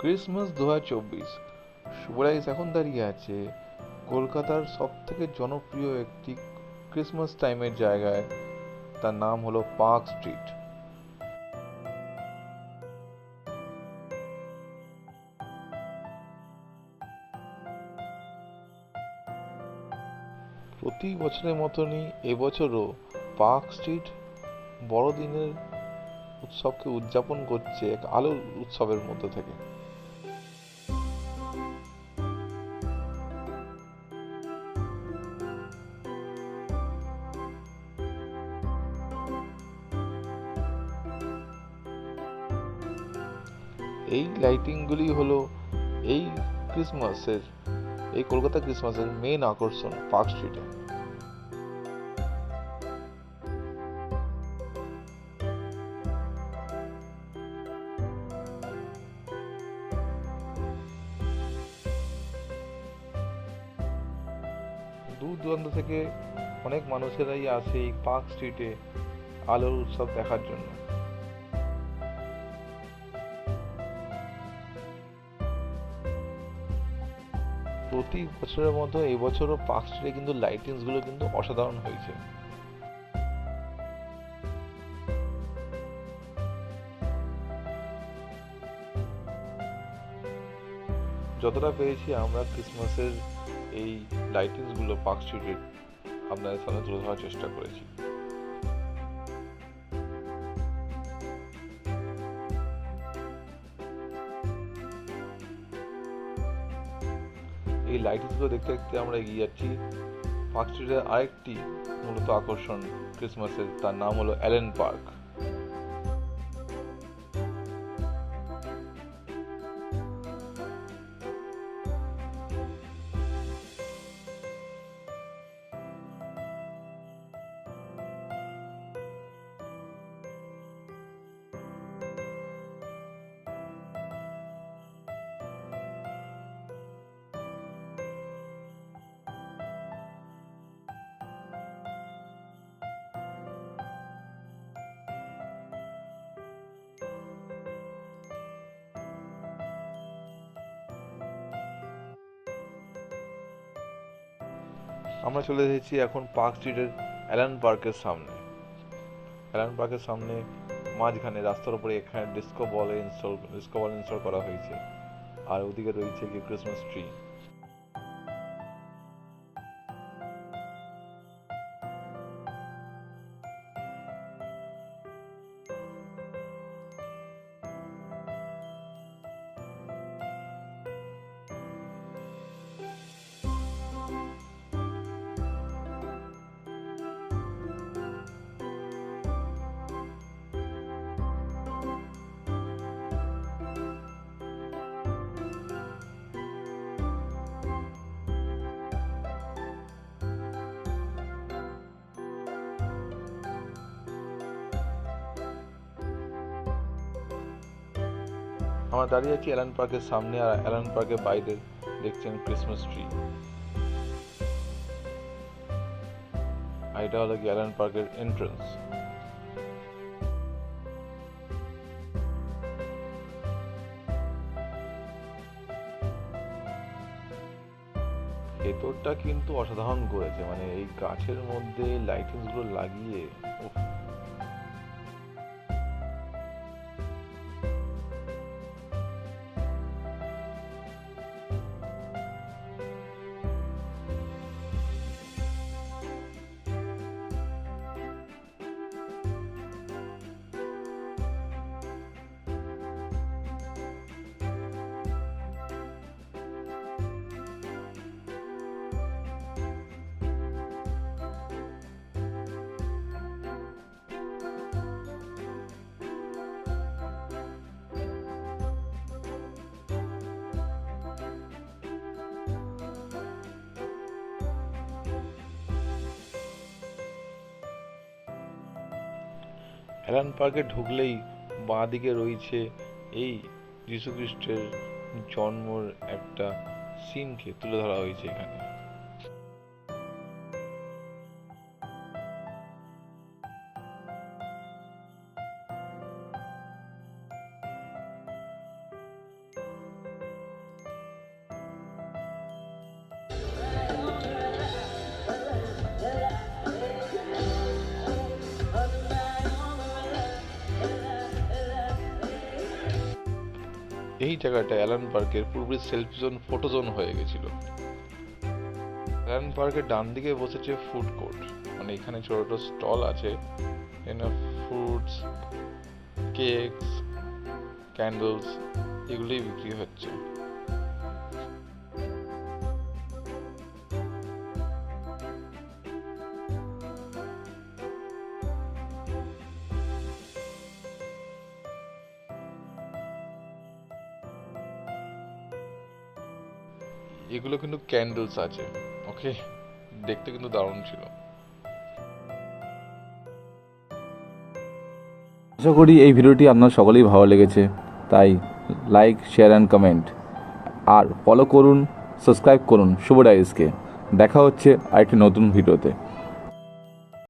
Christmas দু হাজার চব্বিশ। শুভরাইস এখন দাঁড়িয়ে আছে কলকাতার সব থেকে জনপ্রিয় একটি ক্রিসমাস টাইমের জায়গায়। তার নাম হলো পার্ক স্ট্রিট প্রতি বছরের মতনই এবছরও পার্ক স্ট্রিট বড়দিনের উৎসবকে উদযাপন করছে এক আলোর উৎসবের মধ্যে থেকে। এই লাইটিংগুলি হলো এই ক্রিসমাসের এই কলকাতা ক্রিসমাসের মেন আকর্ষণ পার্ক স্ট্রিটে দূর দূরান্ত থেকে অনেক মানুষেরাই আসে এই পার্ক স্ট্রিটে আলোর উৎসব দেখার জন্য। প্রতি বছরের মতো এবছরও পার্ক স্ট্রিটে কিন্তু লাইটিংসগুলো কিন্তু অসাধারণ হয়েছে। যতটা পেরেছি আমরা ক্রিসমাসের এই লাইটিংসগুলো পার্ক স্ট্রিটের আপনাদের সামনে তুলে ধরার চেষ্টা করেছি। এই লাইটিংসগুলো দেখতে দেখতে আমরা এগিয়ে যাচ্ছি। পার্ক স্ট্রিটের আরেকটি মূলত আকর্ষণ ক্রিসমাসের তার নাম হলো অ্যালেন পার্ক আমরা চলে এসেছি এখন পার্ক স্ট্রিটের অ্যালান পার্কের সামনে। অ্যালান পার্কের সামনে মাঝখানে রাস্তার উপরে এখানে disco ball install disco ball install করা হয়েছে। আর ওদিকে রয়েছে কি ক্রিসমাস ট্রি আমরা দাঁড়িয়ে আছি অ্যালান পার্কের সামনে আর অ্যালান পার্কের বাইরে দেখছেন ক্রিসমাস ট্রি। এটা হলো অ্যালান পার্কের এন্ট্রান্স ভেতরটা কিন্তু অসাধারণ করেছে মানে এই গাছের মধ্যে লাইটিংসগুলো লাগিয়ে অ্যালান পার্কে ঢুকলেই বাঁ দিকে রয়েছে এই যীশুখ্রিস্টের জন্মর একটা সিনকে তুলে ধরা হয়েছে এখানে। এই জায়গাটা অ্যালান পার্কের পূর্বে সেলফি জোন, ফটো জোন হয়ে গেছিল। অ্যালান পার্কের ডান দিকে বসেছে ফুড কোর্ট। মানে এখানে ছোট ছোট স্টল আছে। এখানে ফ্রুটস, কেকস, ক্যান্ডেলস, এগুলোই বিক্রি হচ্ছে। এগুলো কিন্তু ক্যান্ডেলস আছে ওকে দেখতে কিন্তু দারুণ ছিল। আশা করি এই ভিডিওটি আপনার সকলেই ভালো লেগেছে, তাই লাইক শেয়ার অ্যান্ড কমেন্ট আর ফলো করুন সাবস্ক্রাইব করুন, শুভ ডাইসকে দেখা হচ্ছে আরেকটি নতুন ভিডিওতে।